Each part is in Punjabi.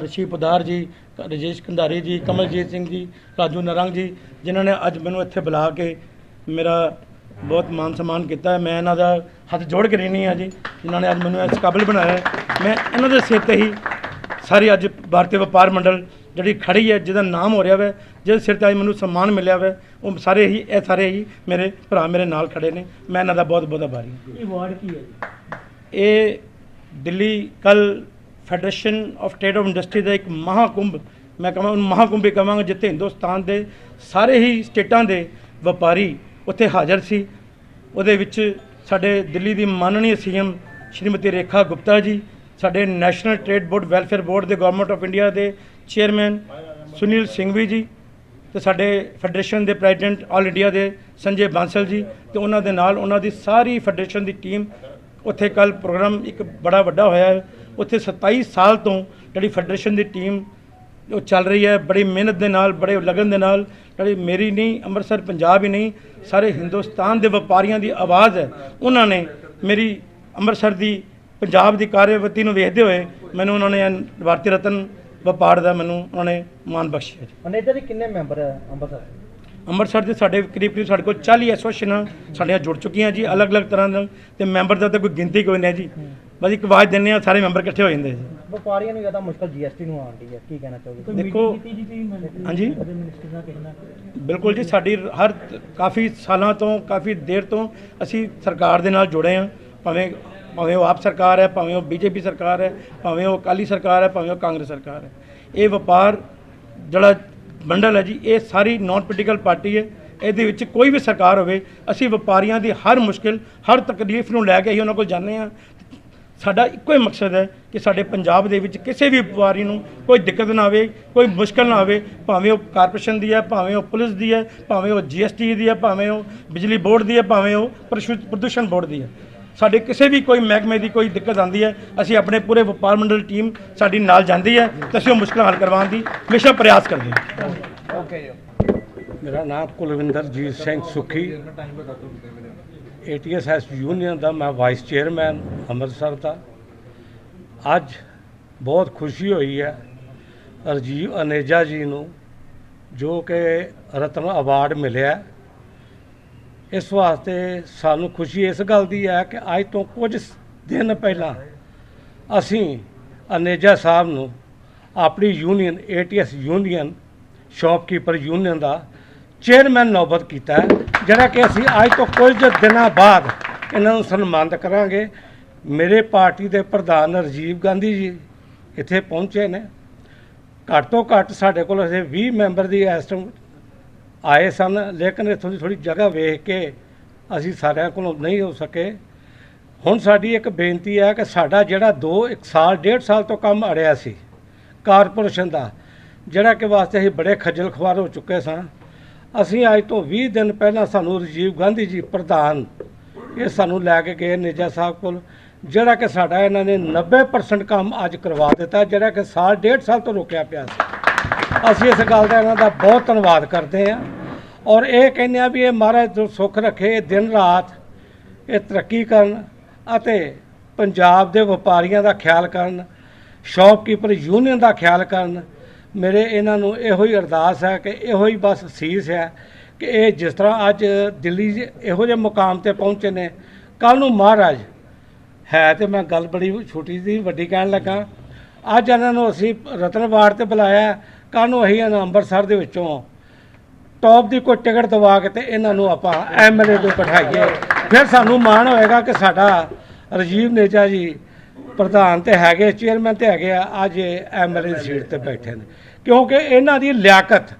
ਰਿਸ਼ੀ ਪਦਾਰ ਜੀ, ਰਜੇਸ਼ ਕੰਧਾਰੀ ਜੀ, ਕਮਲਜੀਤ ਸਿੰਘ ਜੀ, ਰਾਜੂ ਨਰੰਗ ਜੀ, ਜਿਨ੍ਹਾਂ ਨੇ ਅੱਜ ਮੈਨੂੰ ਇੱਥੇ ਬੁਲਾ ਕੇ ਮੇਰਾ ਬਹੁਤ ਮਾਨ ਸਨਮਾਨ ਕੀਤਾ ਹੈ। ਮੈਂ ਇਹਨਾਂ ਦਾ ਹੱਥ ਜੋੜ ਕੇ ਰਹਿਣੀ ਆ ਜੀ। ਜਿਨ੍ਹਾਂ ਨੇ ਅੱਜ ਮੈਨੂੰ ਇਸ ਕਾਬਿਲ ਬਣਾਇਆ ਮੈਂ ਇਹਨਾਂ ਦੇ ਸਿਰ ਤੇ ਹੀ ਸਾਰੀ ਅੱਜ ਭਾਰਤੀ ਵਪਾਰ ਮੰਡਲ ਜਿਹੜੀ ਖੜੀ ਹੈ ਜਿਹਦਾ ਨਾਮ ਹੋ ਰਿਹਾ ਵੈ ਜਿਹਦੇ ਸਿਰ ਤੇ ਅੱਜ ਮੈਨੂੰ ਸਨਮਾਨ ਮਿਲਿਆ ਵੈ ਉਹ ਸਾਰੇ ਹੀ ਇਹ ਸਾਰੇ ਹੀ ਮੇਰੇ ਭਰਾ ਮੇਰੇ ਨਾਲ ਖੜੇ ਨੇ। ਮੈਂ ਇਹਨਾਂ ਦਾ ਬਹੁਤ ਬਹੁਤ ਆਭਾਰੀ ਹਾਂ। ਇਹ ਵਾਰਡ ਕੀ ਹੈ ਜੀ? ਇਹ ਦਿੱਲੀ ਕੱਲ federation of trade of industry ਦਾ ਇੱਕ ਮਹਾਕੁੰਭ ਮੈਂ ਕਹਾਂ ਉਹਨੂੰ ਮਹਾਕੁੰਭ ਹੀ ਕਹਾਂਗਾ ਜਿੱਥੇ ਹਿੰਦੁਸਤਾਨ ਦੇ ਸਾਰੇ ਹੀ ਸਟੇਟਾਂ ਦੇ ਵਪਾਰੀ ਉੱਥੇ ਹਾਜ਼ਰ ਸੀ। ਉਹਦੇ ਵਿੱਚ ਸਾਡੇ ਦਿੱਲੀ ਦੀ ਮਾਨনীय ਸੀਐਮ ਸ਼੍ਰੀਮਤੀ ਰੇਖਾ ਗੁਪਤਾ ਜੀ ਸਾਡੇ national trade board, welfare board ਦੇ ਗਵਰਨਮੈਂਟ ਆਫ ਇੰਡੀਆ ਦੇ ਚੇਅਰਮੈਨ ਸੁਨੀਲ ਸਿੰਘਵੀ ਜੀ ਤੇ ਸਾਡੇ ਫੈਡਰੇਸ਼ਨ ਦੇ ਪ੍ਰੈਜ਼ੀਡੈਂਟ ਆਲ ਇੰਡੀਆ ਦੇ ਸੰਜੇ ਬਾਂਸਲ ਜੀ ਤੇ ਉਹਨਾਂ ਦੇ ਨਾਲ ਉਹਨਾਂ ਦੀ ਸਾਰੀ ਫੈਡਰੇਸ਼ਨ ਦੀ ਟੀਮ ਉੱਥੇ ਕੱਲ ਪ੍ਰੋਗਰਾਮ ਇੱਕ ਬੜਾ ਵੱਡਾ ਹੋਇਆ ਹੈ। ਉੱਥੇ 27 ਸਾਲ ਤੋਂ ਜਿਹੜੀ ਫੈਡਰੇਸ਼ਨ ਦੀ ਟੀਮ ਉਹ ਚੱਲ ਰਹੀ ਹੈ। ਬੜੀ ਮਿਹਨਤ ਦੇ ਨਾਲ, ਬੜੇ ਲਗਨ ਦੇ ਨਾਲ, ਜਿਹੜੀ ਮੇਰੀ ਨਹੀਂ, ਅੰਮ੍ਰਿਤਸਰ, ਪੰਜਾਬ ਹੀ ਨਹੀਂ, ਸਾਰੇ ਹਿੰਦੁਸਤਾਨ ਦੇ ਵਪਾਰੀਆਂ ਦੀ ਆਵਾਜ਼ ਹੈ। ਉਹਨਾਂ ਨੇ ਮੇਰੀ ਅੰਮ੍ਰਿਤਸਰ ਦੀ ਪੰਜਾਬ ਦੀ ਕਾਰਜਵਤੀ ਨੂੰ ਵੇਖਦੇ ਹੋਏ ਮੈਨੂੰ ਉਹਨਾਂ ਨੇ ਭਾਰਤੀ ਰਤਨ ਵਪਾਰ ਦਾ ਮੈਨੂੰ ਉਹਨਾਂ ਨੇ ਮਾਣ ਬਖਸ਼ਿਆ ਜੀ। ਮਨੇਜਰ ਦੇ ਕਿੰਨੇ ਮੈਂਬਰ ਹੈ ਅੰਮ੍ਰਿਤਸਰ? ਅੰਮ੍ਰਿਤਸਰ ਦੇ ਸਾਡੇ ਕਰੀਬ ਕਰੀਬ ਸਾਡੇ ਕੋਲ 40 ਐਸੋਸੀਏਸ਼ਨਾਂ ਸਾਡੀਆਂ ਜੁੜ ਚੁੱਕੀਆਂ ਜੀ ਅਲੱਗ-ਅਲੱਗ ਤਰ੍ਹਾਂ ਦੇ ਤੇ ਮੈਂਬਰ ਦਾ ਤਾਂ ਕੋਈ ਗਿਣਤੀ ਕੋਈ ਨਹੀਂ ਜੀ। ਬਸ ਇੱਕ ਆਵਾਜ਼ ਦਿੰਦੇ ਆ ਸਾਰੇ ਮੈਂਬਰ ਇਕੱਠੇ ਹੋ ਜਾਂਦੇ ਜੀ। ਵਪਾਰੀਆਂ ਨੂੰ ਜ਼ਿਆਦਾ ਮੁਸ਼ਕਲ ਜੀਐਸਟੀ ਨੂੰ ਆਉਂਦੀ ਹੈ ਕੀ ਕਹਿਣਾ ਚਾਹੋਗੇ? ਦੇਖੋ ਹਾਂਜੀ। ਬਿਲਕੁਲ ਜੀ ਸਾਡੀ ਹਰ ਕਾਫੀ ਸਾਲਾਂ ਤੋਂ ਕਾਫੀ ਦੇਰ ਤੋਂ ਅਸੀਂ ਸਰਕਾਰ ਦੇ ਨਾਲ ਜੁੜੇ ਹਾਂ ਭਾਵੇਂ ਭਾਵੇਂ ਉਹ ਆਪ ਸਰਕਾਰ ਹੈ, ਭਾਵੇਂ ਉਹ ਬੀਜੇਪੀ ਸਰਕਾਰ ਹੈ, ਭਾਵੇਂ ਉਹ ਅਕਾਲੀ ਸਰਕਾਰ ਹੈ, ਭਾਵੇਂ ਉਹ ਕਾਂਗਰਸ ਸਰਕਾਰ ਹੈ। ਇਹ ਵਪਾਰ ਜਿਹੜਾ ਮੰਡਲ ਹੈ ਜੀ, ਇਹ ਸਾਰੀ ਨਾਨ ਪੋਲੀਟੀਕਲ ਪਾਰਟੀ ਹੈ। ਇਹਦੇ ਵਿੱਚ ਕੋਈ ਵੀ ਸਰਕਾਰ ਹੋਵੇ, ਅਸੀਂ ਵਪਾਰੀਆਂ ਦੀ ਹਰ ਮੁਸ਼ਕਿਲ, ਹਰ ਤਕਲੀਫ ਨੂੰ ਲੈ ਕੇ ਹੀ ਉਹਨਾਂ ਕੋਲ ਜਾਂਦੇ ਹਾਂ। ਸਾਡਾ ਇੱਕੋ ਹੀ ਮਕਸਦ ਹੈ ਕਿ ਸਾਡੇ ਪੰਜਾਬ ਦੇ ਵਿੱਚ ਕਿਸੇ ਵੀ ਵਪਾਰੀ ਨੂੰ ਕੋਈ ਦਿੱਕਤ ਨਾ ਆਵੇ, ਕੋਈ ਮੁਸ਼ਕਲ ਨਾ ਆਵੇ। ਭਾਵੇਂ ਉਹ ਕਾਰਪੋਰੇਸ਼ਨ ਦੀ ਹੈ, ਭਾਵੇਂ ਉਹ ਪੁਲਿਸ ਦੀ ਹੈ, ਭਾਵੇਂ ਉਹ ਜੀਐਸਟੀ ਦੀ ਹੈ, ਭਾਵੇਂ ਉਹ ਬਿਜਲੀ ਬੋਰਡ ਦੀ ਹੈ, ਭਾਵੇਂ ਉਹ ਪ੍ਰਸ਼ੂ- ਪ੍ਰਦੂਸ਼ਣ ਬੋਰਡ ਦੀ ਹੈ। ਸਾਡੇ ਕਿਸੇ ਵੀ ਕੋਈ ਮਹਿਕਮੇ ਦੀ ਕੋਈ ਦਿੱਕਤ ਆਉਂਦੀ ਹੈ, ਅਸੀਂ ਆਪਣੇ ਪੂਰੇ ਵਪਾਰ ਮੰਡਲ ਟੀਮ ਸਾਡੀ ਨਾਲ ਜਾਂਦੀ ਹੈ ਤੇ ਅਸੀਂ ਉਹ ਮੁਸ਼ਕਲਾਂ ਹੱਲ ਕਰਵਾਉਣ ਦੀ ਹਮੇਸ਼ਾ ਪ੍ਰਯਾਸ ਕਰਦੇ ਹਾਂ। ਓਕੇ ਮੇਰਾ ਨਾਮ ਕੁਲਵਿੰਦਰਜੀਤ ਸਿੰਘ ਸੁਖੀ। ਏਟੀਐਸਐਸ ਯੂਨੀਅਨ ਦਾ ਮੈਂ ਵਾਈਸ ਚੇਅਰਮੈਨ ਅੰਮ੍ਰਿਤਸਰ ਦਾ। ਅੱਜ ਬਹੁਤ ਖੁਸ਼ੀ ਹੋਈ ਹੈ ਰਜੀਵ ਅਨੇਜਾ ਜੀ ਨੂੰ ਜੋ ਕਿ ਰਤਨ ਅਵਾਰਡ ਮਿਲਿਆ ਇਸ ਵਾਸਤੇ ਸਾਨੂੰ ਖੁਸ਼ੀ ਇਸ ਗੱਲ ਦੀ ਹੈ ਕਿ ਅੱਜ ਤੋਂ ਕੁਝ ਦਿਨ ਪਹਿਲਾਂ ਅਸੀਂ ਅਨੇਜਾ ਸਾਹਿਬ ਨੂੰ ਆਪਣੀ union, ATS union shopkeeper union ਦਾ ਚੇਅਰਮੈਨ ਨੌਬਤ ਕੀਤਾ ਜਿਹੜਾ ਕਿ ਅਸੀਂ ਅੱਜ ਤੋਂ ਕੁਝ ਦਿਨਾਂ ਬਾਅਦ ਇਹਨਾਂ ਨੂੰ ਸਨਮਾਨਿਤ ਕਰਾਂਗੇ। ਮੇਰੇ ਪਾਰਟੀ ਦੇ ਪ੍ਰਧਾਨ ਰਾਜੀਵ ਗਾਂਧੀ ਜੀ ਇੱਥੇ ਪਹੁੰਚੇ ਨੇ। ਘੱਟ ਤੋਂ ਘੱਟ ਸਾਡੇ ਕੋਲ ਅਜੇ 20 ਮੈਂਬਰ ਦੀ ਇਸ ਟਾਈਮ ਆਏ ਸਨ, ਲੇਕਿਨ ਇੱਥੋਂ ਦੀ ਥੋੜੀ ਜਗ੍ਹਾ ਵੇਖ ਕੇ ਅਸੀਂ ਸਾਰਿਆਂ ਕੋਲੋਂ ਨਹੀਂ ਹੋ ਸਕੇ। ਹੁਣ ਸਾਡੀ ਇੱਕ ਬੇਨਤੀ ਹੈ ਕਿ ਸਾਡਾ ਜਿਹੜਾ 2 1 ਸਾਲ 1.5 ਸਾਲ ਤੋਂ ਕੰਮ ਅੜਿਆ ਸੀ ਕਾਰਪੋਰੇਸ਼ਨ ਦਾ, ਜਿਹੜਾ ਕਿ ਵਾਸਤੇ ਅਸੀਂ ਬੜੇ ਖੱਜਲ ਖੁਆਰ ਹੋ ਚੁੱਕੇ ਸਾਂ। ਅਸੀਂ ਅੱਜ ਤੋਂ 20 ਦਿਨ ਪਹਿਲਾਂ ਸਾਨੂੰ ਰਾਜੀਵ ਗਾਂਧੀ ਜੀ ਪ੍ਰਧਾਨ, ਇਹ ਸਾਨੂੰ ਲੈ ਕੇ ਗਏ ਨੇਜਾ ਸਾਹਿਬ ਕੋਲ, ਜਿਹੜਾ ਕਿ ਸਾਡਾ ਇਹਨਾਂ ਨੇ 90% ਕੰਮ ਅੱਜ ਕਰਵਾ ਦਿੱਤਾ, ਜਿਹੜਾ ਕਿ ਸਾਲ 1.5 ਸਾਲ ਤੋਂ ਰੁਕਿਆ ਪਿਆ ਸੀ। ਅਸੀਂ ਇਸ ਗੱਲ ਦਾ ਇਹਨਾਂ ਦਾ ਬਹੁਤ ਧੰਨਵਾਦ ਕਰਦੇ ਹਾਂ ਔਰ ਇਹ ਕਹਿੰਦੇ ਆ ਵੀ ਇਹ ਮਹਾਰਾਜ ਜੋ ਸੁੱਖ ਰੱਖੇ, ਇਹ ਦਿਨ ਰਾਤ ਇਹ ਤਰੱਕੀ ਕਰਨ ਅਤੇ ਪੰਜਾਬ ਦੇ ਵਪਾਰੀਆਂ ਦਾ ਖਿਆਲ ਕਰਨ ਸ਼ਾਪਕੀਪਰ ਯੂਨੀਅਨ ਦਾ ਖਿਆਲ ਕਰਨ, ਮੇਰੇ ਇਹਨਾਂ ਨੂੰ ਇਹੋ ਹੀ ਅਰਦਾਸ ਹੈ ਕਿ ਇਹੋ ਹੀ ਬਸ ਸੀਸ ਹੈ ਕਿ ਇਹ ਜਿਸ ਤਰ੍ਹਾਂ ਅੱਜ ਦਿੱਲੀ 'ਚ ਇਹੋ ਜਿਹੇ ਮੁਕਾਮ ਤੇ ਪਹੁੰਚੇ ਨੇ ਕੱਲ ਨੂੰ ਮਹਾਰਾਜ ਹੈ ਤੇ ਮੈਂ ਗੱਲ ਬੜੀ ਛੋਟੀ ਸੀ ਵੱਡੀ ਕਹਿਣ ਲੱਗਾ, ਅੱਜ ਇਹਨਾਂ ਨੂੰ ਅਸੀਂ ਰਤਨਵਾੜ ਤੇ ਬੁਲਾਇਆ ਕੱਲ ਨੂੰ ਅਸੀਂ ਇਹਨਾਂ ਅੰਮ੍ਰਿਤਸਰ ਦੇ ਵਿੱਚੋਂ ਟੌਪ ਦੀ ਕੋਈ ਟਿਕਟ ਦਵਾ ਕੇ ਤੇ ਇਹਨਾਂ ਨੂੰ ਆਪਾਂ ਐਮਐਲਏ ਤੋਂ ਬਿਠਾਈਏ। ਫਿਰ ਸਾਨੂੰ ਮਾਣ ਹੋਏਗਾ ਕਿ ਸਾਡਾ ਰਾਜੀਵ ਨੇਜਾ ਜੀ ਪ੍ਰਧਾਨ ਤੇ ਹੈਗੇ ਚੇਅਰਮੈਨ ਤੇ ਹੈਗੇ ਆ, ਅੱਜ ਐਮਐਲਏ ਦੀ ਸੀਟ ਤੇ ਬੈਠੇ ਨੇ। ਕਿਉਂਕਿ ਇਹਨਾਂ ਦੀ ਲਿਆਕਤ,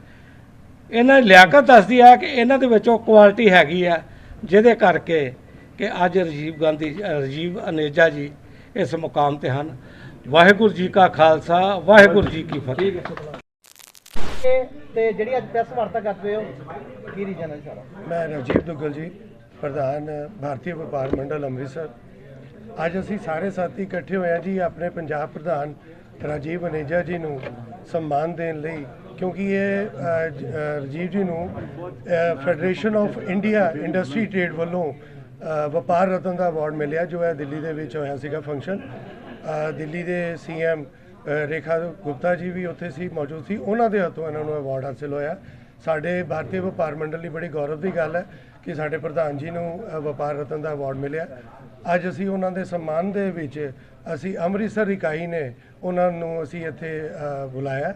ਇਹਨਾਂ ਦੀ ਲਿਆਕਤ ਦੱਸਦੀ ਹੈ ਕਿ ਇਹਨਾਂ ਦੇ ਵਿੱਚੋਂ ਕੁਆਲਿਟੀ ਹੈਗੀ ਆ, ਜਿਹਦੇ ਕਰਕੇ ਕਿ ਅੱਜ ਰਾਜੀਵ ਗਾਂਧੀ, ਰਾਜੀਵ ਅਨੇਜਾ ਜੀ ਇਸ ਮੁਕਾਮ ਤੇ ਹਨ। ਵਾਹਿਗੁਰੂ ਜੀ ਕਾ ਖਾਲਸਾ, ਵਾਹਿਗੁਰੂ ਜੀ ਕੀ ਫਤਿਹ। ਤੇ ਜਿਹੜੀ ਅੱਜ ਪ੍ਰੈਸ ਵਾਰਤਾ ਕਰਦੇ ਹੋ ਕੀ ਰੀਜਨ ਹੈ ਸਾਰਾ? ਮੈਂ ਰਵਜੀਤ ਦੁੱਗਲ ਜੀ ਪ੍ਰਧਾਨ ਭਾਰਤੀ ਵਪਾਰ ਮੰਡਲ ਅੰਮ੍ਰਿਤਸਰ। ਅੱਜ ਅਸੀਂ ਸਾਰੇ ਸਾਥੀ ਇਕੱਠੇ ਹੋਏ ਹਾਂ ਜੀ ਆਪਣੇ ਪੰਜਾਬ ਪ੍ਰਧਾਨ ਰਾਜੀਵ ਅਨੇਜਾ ਜੀ ਨੂੰ ਸਨਮਾਨ ਦੇਣ ਲਈ ਕਿਉਂਕਿ ਇਹ ਅ, ਰਾਜੀਵ ਜੀ ਨੂੰ federation of India industry trade ਵੱਲੋਂ ਵਪਾਰ ਰਤਨ ਦਾ ਅਵਾਰਡ ਮਿਲਿਆ ਜੋ ਹੈ ਦਿੱਲੀ ਦੇ ਵਿੱਚ ਹੋਇਆ ਸੀਗਾ ਫੰਕਸ਼ਨ ਦਿੱਲੀ ਦੇ ਸੀਐਮ ਰੇਖਾ ਗੁਪਤਾ ਜੀ ਵੀ ਉੱਥੇ ਸੀ ਮੌਜੂਦ ਸੀ। ਉਹਨਾਂ ਦੇ ਹੱਥੋਂ ਇਹਨਾਂ ਨੂੰ ਅਵਾਰਡ ਹਾਸਲ ਹੋਇਆ। ਸਾਡੇ ਭਾਰਤੀ ਵਪਾਰ ਮੰਡਲ ਲਈ ਬੜੀ ਗੌਰਵ ਦੀ ਗੱਲ ਹੈ ਕਿ ਸਾਡੇ ਪ੍ਰਧਾਨ ਜੀ ਨੂੰ ਵਪਾਰ ਰਤਨ ਦਾ ਅਵਾਰਡ ਮਿਲਿਆ। ਅੱਜ ਅਸੀਂ ਉਹਨਾਂ ਦੇ ਸਨਮਾਨ ਦੇ ਵਿੱਚ ਅਸੀਂ ਅੰਮ੍ਰਿਤਸਰ ਇਕਾਈ ਨੇ ਉਹਨਾਂ ਨੂੰ ਅਸੀਂ ਇੱਥੇ ਬੁਲਾਇਆ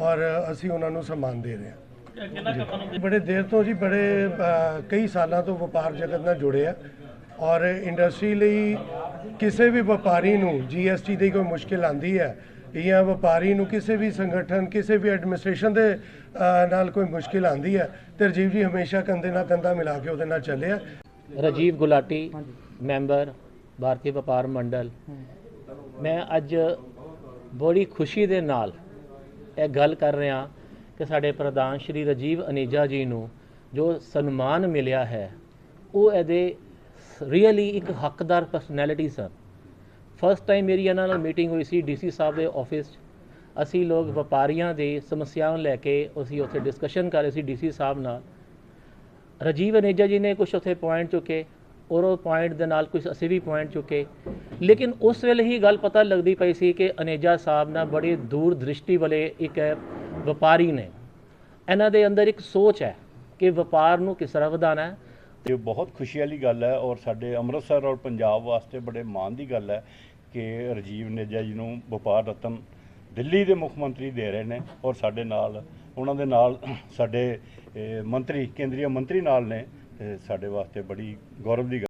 ਔਰ ਅਸੀਂ ਉਹਨਾਂ ਨੂੰ ਸਨਮਾਨ ਦੇ ਰਹੇ ਹਾਂ। ਬੜੇ ਦੇਰ ਤੋਂ ਜੀ ਬੜੇ ਕਈ ਸਾਲਾਂ ਤੋਂ ਵਪਾਰ ਜਗਤ ਨਾਲ ਜੁੜੇ ਆ ਔਰ ਇੰਡਸਟਰੀ ਲਈ ਕਿਸੇ ਵੀ ਵਪਾਰੀ ਨੂੰ ਜੀਐਸਟੀ ਦੀ ਕੋਈ ਮੁਸ਼ਕਿਲ ਆਂਦੀ ਹੈ ਜਾਂ ਵਪਾਰੀ ਨੂੰ ਕਿਸੇ ਵੀ ਸੰਗਠਨ, ਕਿਸੇ ਵੀ ਐਡਮਿਨਿਸਟ੍ਰੇਸ਼ਨ ਦੇ ਨਾਲ ਕੋਈ ਮੁਸ਼ਕਿਲ ਆਂਦੀ ਹੈ ਤੇ ਰਾਜੀਵ ਜੀ ਹਮੇਸ਼ਾ ਕੰਧੇ ਨਾਲ ਕੰਧਾ ਮਿਲਾ ਕੇ ਉਹਦੇ ਨਾਲ ਚੱਲਿਆ ਆ। ਰਾਜੀਵ ਗੁਲਾਟੀ, ਮੈਂਬਰ, ਭਾਰਤੀ ਵਪਾਰ ਮੰਡਲ। ਮੈਂ ਅੱਜ ਬੜੀ ਖੁਸ਼ੀ ਦੇ ਨਾਲ ਇਹ ਗੱਲ ਕਰ ਰਿਹਾ ਕਿ ਸਾਡੇ ਪ੍ਰਧਾਨ ਸ਼੍ਰੀ ਰਾਜੀਵ ਅਨੇਜਾ ਜੀ ਨੂੰ ਜੋ ਸਨਮਾਨ ਮਿਲਿਆ ਹੈ, ਉਹ ਇਹਦੇ ਰੀਅਲੀ ਇੱਕ ਹੱਕਦਾਰ ਪਰਸਨੈਲਿਟੀ ਸਨ ਫਸਟ ਟਾਈਮ ਮੇਰੀ ਇਹਨਾਂ ਨਾਲ ਮੀਟਿੰਗ ਹੋਈ ਸੀ ਡੀਸੀ ਸਾਹਿਬ ਦੇ ਆਫਿਸ 'ਚ। ਅਸੀਂ ਲੋਕ ਵਪਾਰੀਆਂ ਦੇ ਸਮੱਸਿਆਵਾਂ ਲੈ ਕੇ ਅਸੀਂ ਉੱਥੇ ਡਿਸਕਸ਼ਨ ਕਰ ਰਹੇ ਸੀ ਡੀਸੀ ਸਾਹਿਬ ਨਾਲ। ਰਾਜੀਵ ਅਨੇਜਾ ਜੀ ਨੇ ਕੁਝ ਉੱਥੇ ਪੁਆਇੰਟ ਚੁੱਕੇ, ਔਰ ਉਹ ਪੁਆਇੰਟ ਦੇ ਨਾਲ ਕੁਝ ਅਸੀਂ ਵੀ ਪੁਆਇੰਟ ਚੁੱਕੇ। ਲੇਕਿਨ ਉਸ ਵੇਲੇ ਹੀ ਗੱਲ ਪਤਾ ਲੱਗਦੀ ਪਈ ਸੀ ਕਿ ਅਨੇਜਾ ਸਾਹਿਬ ਨਾਲ ਬੜੀ ਦੂਰ ਦ੍ਰਿਸ਼ਟੀ ਵਾਲੇ ਇੱਕ ਵਪਾਰੀ ਨੇ। ਇਹਨਾਂ ਦੇ ਅੰਦਰ ਇੱਕ ਸੋਚ ਹੈ ਕਿ ਵਪਾਰ ਨੂੰ ਕਿਸ ਤਰ੍ਹਾਂ ਵਧਾਉਣਾ ਹੈ ਇਹ ਬਹੁਤ ਖੁਸ਼ੀ ਵਾਲੀ ਗੱਲ ਹੈ ਔਰ ਸਾਡੇ ਅੰਮ੍ਰਿਤਸਰ ਔਰ ਪੰਜਾਬ ਵਾਸਤੇ ਬੜੇ ਮਾਣ ਦੀ ਗੱਲ ਹੈ ਕਿ ਰਾਜੀਵ ਨੇਜਾ ਜੀ ਨੂੰ ਵਪਾਰ ਰਤਨ ਦਿੱਲੀ ਦੇ ਮੁੱਖ ਮੰਤਰੀ ਦੇ ਰਹੇ ਨੇ ਔਰ ਸਾਡੇ ਨਾਲ, ਉਹਨਾਂ ਦੇ ਨਾਲ ਸਾਡੇ ਮੰਤਰੀ, ਕੇਂਦਰੀ ਮੰਤਰੀ ਨਾਲ ਨੇ, ਤੇ ਸਾਡੇ ਵਾਸਤੇ ਬੜੀ ਗੌਰਵ ਦੀ ਗੱਲ